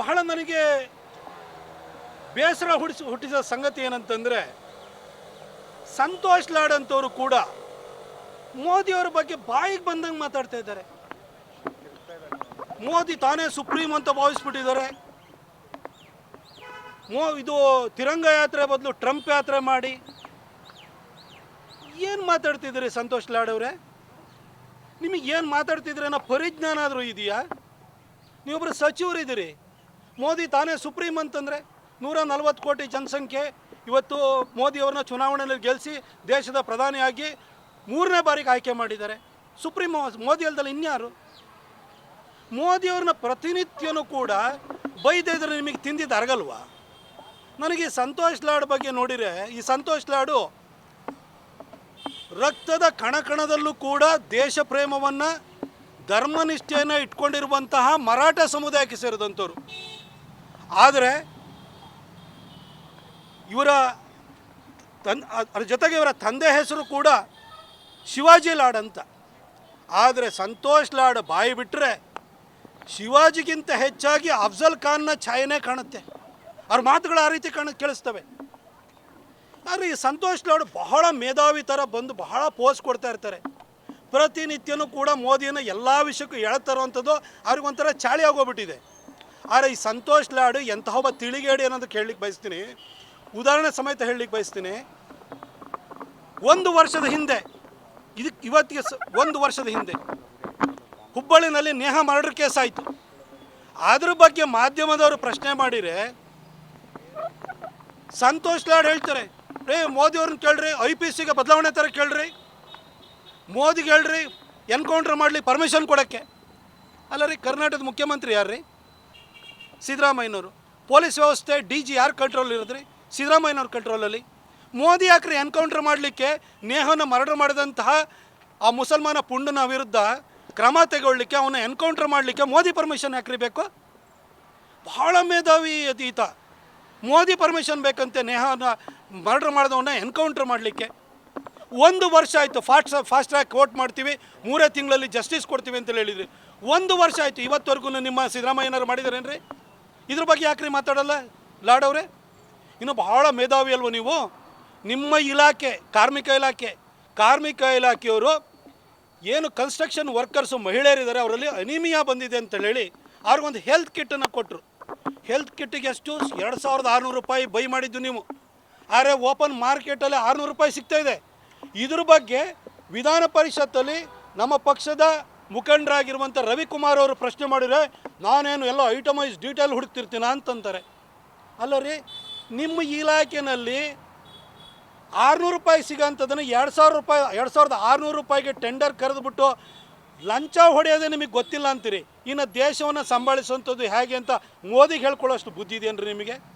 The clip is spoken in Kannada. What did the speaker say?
ಬಹಳ ನನಗೆ ಬೇಸರ ಹುಟ್ಟಿಸಿ ಹುಟ್ಟಿದ ಸಂಗತಿ ಏನಂತಂದರೆ, ಸಂತೋಷ್ ಲಾಡ್ ಅಂತವರು ಕೂಡ ಮೋದಿಯವರ ಬಗ್ಗೆ ಬಾಯಿಗೆ ಬಂದಂಗೆ ಮಾತಾಡ್ತಾ ಇದ್ದಾರೆ. ಮೋದಿ ತಾನೇ ಸುಪ್ರೀಂ ಅಂತ ಭಾವಿಸ್ಬಿಟ್ಟಿದ್ದಾರೆ. ಮೋ, ಇದು ತಿರಂಗ ಯಾತ್ರೆ ಬದಲು ಟ್ರಂಪ್ ಯಾತ್ರೆ ಮಾಡಿ. ಏನು ಮಾತಾಡ್ತಿದ್ದೀರಿ ಸಂತೋಷ್ ಲಾಡ್ ಅವರೇ? ನಿಮಗೆ ಏನು ಮಾತಾಡ್ತಿದ್ರೆ ಅನ್ನೋ ಪರಿಜ್ಞಾನ ಆದರೂ ಇದೆಯಾ? ನೀವೊಬ್ಬರು ಸಚಿವರಿದ್ದೀರಿ. ಮೋದಿ ತಾನೇ ಸುಪ್ರೀಂ ಅಂತಂದರೆ ನೂರ ನಲವತ್ತು ಕೋಟಿ ಜನಸಂಖ್ಯೆ ಇವತ್ತು ಮೋದಿಯವ್ರನ್ನ ಚುನಾವಣೆಯಲ್ಲಿ ಗೆಲ್ಲಿಸಿ ದೇಶದ ಪ್ರಧಾನಿಯಾಗಿ ಮೂರನೇ ಬಾರಿಗೆ ಆಯ್ಕೆ ಮಾಡಿದ್ದಾರೆ. ಸುಪ್ರೀಂ ಮೋದಿ ಅಲ್ದಲ್ಲಿ ಇನ್ಯಾರು? ಮೋದಿಯವ್ರನ್ನ ಪ್ರತಿನಿತ್ಯನೂ ಕೂಡ ಬೈದಿದ್ರೆ ನಿಮಗೆ ತಿಂದಿದ್ದು ಅರಗಲ್ವಾ? ನನಗೆ ಸಂತೋಷ್ ಲಾಡ್ ಬಗ್ಗೆ ನೋಡಿದರೆ, ಈ ಸಂತೋಷ್ ಲಾಡು ರಕ್ತದ ಕಣಕಣದಲ್ಲೂ ಕೂಡ ದೇಶ ಪ್ರೇಮವನ್ನು, ಧರ್ಮನಿಷ್ಠೆಯನ್ನು ಇಟ್ಕೊಂಡಿರುವಂತಹ ಮರಾಠ ಸಮುದಾಯಕ್ಕೆ ಸೇರಿದಂಥವ್ರು. ಆದರೆ ಇವರ ತನ್ ಅದ್ರ ಜೊತೆಗೆ ಇವರ ತಂದೆ ಹೆಸರು ಕೂಡ ಶಿವಾಜಿ ಲಾಡ್ ಅಂತ. ಆದರೆ ಸಂತೋಷ್ ಲಾಡ್ ಬಾಯಿ ಬಿಟ್ಟರೆ ಶಿವಾಜಿಗಿಂತ ಹೆಚ್ಚಾಗಿ ಅಫ್ಜಲ್ ಖಾನ್ನ ಛಾಯೆನೇ ಕಾಣುತ್ತೆ. ಅವ್ರ ಮಾತುಗಳು ಆ ರೀತಿ ಕಾಣ ಕೇಳಿಸ್ತವೆ. ಆದರೆ ಈ ಸಂತೋಷ್ ಲಾಡ್ ಬಹಳ ಮೇಧಾವಿ ಥರ ಬಂದು ಬಹಳ ಪೋಸ್ ಕೊಡ್ತಾ ಇರ್ತಾರೆ. ಪ್ರತಿನಿತ್ಯನೂ ಕೂಡ ಮೋದಿಯನ್ನು ಎಲ್ಲ ವಿಷಯಕ್ಕೂ ಎಳ್ತಾರಂಥದ್ದು ಅವ್ರಿಗೊಂಥರ ಚಾಳಿ ಆಗೋಗ್ಬಿಟ್ಟಿದೆ. ಆದರೆ ಈ ಸಂತೋಷ್ ಲಾಡು ಎಂತಹ ಒಬ್ಬ ತಿಳಿಗೇಡಿ ಅನ್ನೋದು ಹೇಳಲಿಕ್ಕೆ ಬಯಸ್ತೀನಿ. ಉದಾಹರಣೆ ಸಮೇತ ಹೇಳಲಿಕ್ಕೆ ಬಯಸ್ತೀನಿ. ಒಂದು ವರ್ಷದ ಹಿಂದೆ ಇದಕ್ಕೆ ಇವತ್ತಿಗೆ ಒಂದು ವರ್ಷದ ಹಿಂದೆ ಹುಬ್ಬಳ್ಳಿನಲ್ಲಿ ನೇಹ ಮರ್ಡರ್ ಕೇಸ್ ಆಯಿತು. ಅದ್ರ ಬಗ್ಗೆ ಮಾಧ್ಯಮದವರು ಪ್ರಶ್ನೆ ಮಾಡಿದರೆ, ಸಂತೋಷ್ ಲಾಡ್ ಹೇಳ್ತಾರೆ ರೇ ಮೋದಿಯವ್ರನ್ನ ಕೇಳ್ರಿ, ಐ ಪಿ ಸಿಗೆ ಬದಲಾವಣೆ ಥರ ಕೇಳ್ರಿ. ಮೋದಿಗೆ ಹೇಳ್ರಿ, ಎನ್ಕೌಂಟ್ರ್ ಮಾಡಲಿ, ಪರ್ಮಿಷನ್ ಕೊಡೋಕ್ಕೆ. ಅಲ್ಲ ರೀ, ಕರ್ನಾಟಕದ ಮುಖ್ಯಮಂತ್ರಿ ಯಾರು ಸಿದ್ದರಾಮಯ್ಯನವರು. ಪೊಲೀಸ್ ವ್ಯವಸ್ಥೆ, ಡಿ ಜಿ ಯಾರು ಕಂಟ್ರೋಲ್ ಇರೋದ್ರಿ? ಸಿದ್ದರಾಮಯ್ಯನವ್ರ ಕಂಟ್ರೋಲಲ್ಲಿ ಮೋದಿ ಹಾಕ್ರಿ ಎನ್ಕೌಂಟ್ರ್ ಮಾಡಲಿಕ್ಕೆ ನೇಹನ ಮರ್ಡರ್ ಮಾಡಿದಂತಹ ಆ ಮುಸಲ್ಮಾನ ಪುಂಡನ ವಿರುದ್ಧ ಕ್ರಮ ತೆಗೊಳ್ಳಲಿಕ್ಕೆ ಅವನ ಎನ್ಕೌಂಟ್ರ್ ಮಾಡಲಿಕ್ಕೆ ಮೋದಿ ಪರ್ಮಿಷನ್ ಯಾಕ್ರಿ ಬೇಕು? ಬಹಳ ಮೇಧಾವಿ ಅತೀತ ಮೋದಿ ಪರ್ಮಿಷನ್ ಬೇಕಂತೆ ನೇಹನ ಮರ್ಡರ್ ಮಾಡಿದವನ್ನ ಎನ್ಕೌಂಟ್ರ್ ಮಾಡಲಿಕ್ಕೆ. ಒಂದು ವರ್ಷ ಆಯಿತು ಫಾಸ್ಟ್ ಫಾಸ್ಟ್ ಟ್ರ್ಯಾಕ್ ಕೋರ್ಟ್ ಮಾಡ್ತೀವಿ, ಮೂರೇ ತಿಂಗಳಲ್ಲಿ ಜಸ್ಟಿಸ್ ಕೊಡ್ತೀವಿ ಅಂತ ಹೇಳಿದ್ರಿ. ಒಂದು ವರ್ಷ ಆಯಿತು, ಇವತ್ತವರೆಗೂ ನಿಮ್ಮ ಸಿದ್ದರಾಮಯ್ಯನವರು ಮಾಡಿದಾರೇನ್ರಿ? ಇದ್ರ ಬಗ್ಗೆ ಯಾಕ್ರಿ ಮಾತಾಡಲ್ಲ? ಲಾಡವ್ರೆ ಇನ್ನು ಬಹಳ ಮೇಧಾವಿ ಅಲ್ವ ನೀವು? ನಿಮ್ಮ ಇಲಾಖೆ, ಕಾರ್ಮಿಕ ಇಲಾಖೆ, ಕಾರ್ಮಿಕ ಇಲಾಖೆಯವರು ಏನು ಕನ್ಸ್ಟ್ರಕ್ಷನ್ ವರ್ಕರ್ಸು ಮಹಿಳೆಯರಿದ್ದಾರೆ ಅವರಲ್ಲಿ ಅನಿಮಿಯಾ ಬಂದಿದೆ ಅಂತ ಹೇಳಿ ಅವ್ರಿಗೊಂದು ಹೆಲ್ತ್ ಕಿಟ್ಟನ್ನು ಕೊಟ್ಟರು ಹೆಲ್ತ್ ಕಿಟ್ಟಿಗೆ ಎಷ್ಟು ಎರಡು ಸಾವಿರದ ಆರುನೂರು ರೂಪಾಯಿ ಬೈ ಮಾಡಿದ್ದು ನೀವು. ಆದರೆ ಓಪನ್ ಮಾರ್ಕೆಟಲ್ಲಿ ಆರುನೂರು ರೂಪಾಯಿ ಸಿಗ್ತಾ ಇದೆ. ಇದ್ರ ಬಗ್ಗೆ ವಿಧಾನ ಪರಿಷತ್ತಲ್ಲಿ ನಮ್ಮ ಪಕ್ಷದ ಮುಖಂಡರಾಗಿರುವಂಥ ರವಿಕುಮಾರ್ ಅವರು ಪ್ರಶ್ನೆ ಮಾಡಿದರೆ ನಾನೇನು ಎಲ್ಲ ಐಟಮೈಸ್ ಡೀಟೇಲ್ ಹುಡುಕ್ತಿರ್ತೀನ ಅಂತಂತಾರೆ. ಅಲ್ಲ ರೀ, ನಿಮ್ಮ ಇಲಾಖೆನಲ್ಲಿ ಆರುನೂರು ರೂಪಾಯಿ ಸಿಗೋಂಥದ್ದನ್ನು ಎರಡು ಸಾವಿರ ರೂಪಾಯಿ, ಎರಡು ಸಾವಿರದ ಆರುನೂರು ರೂಪಾಯಿಗೆ ಟೆಂಡರ್ ಕರೆದುಬಿಟ್ಟು ಲಂಚ ಹೊಡೆಯೋದೇ ನಿಮಗೆ ಗೊತ್ತಿಲ್ಲ ಅಂತೀರಿ. ಇನ್ನು ದೇಶವನ್ನು ಸಂಭಾಳಿಸುವಂಥದ್ದು ಹೇಗೆ ಅಂತ ಮೋದಿಗೆ ಹೇಳ್ಕೊಳ್ಳೋಷ್ಟು ಬುದ್ಧಿ ಇದೆಯೇನು ನಿಮಗೆ?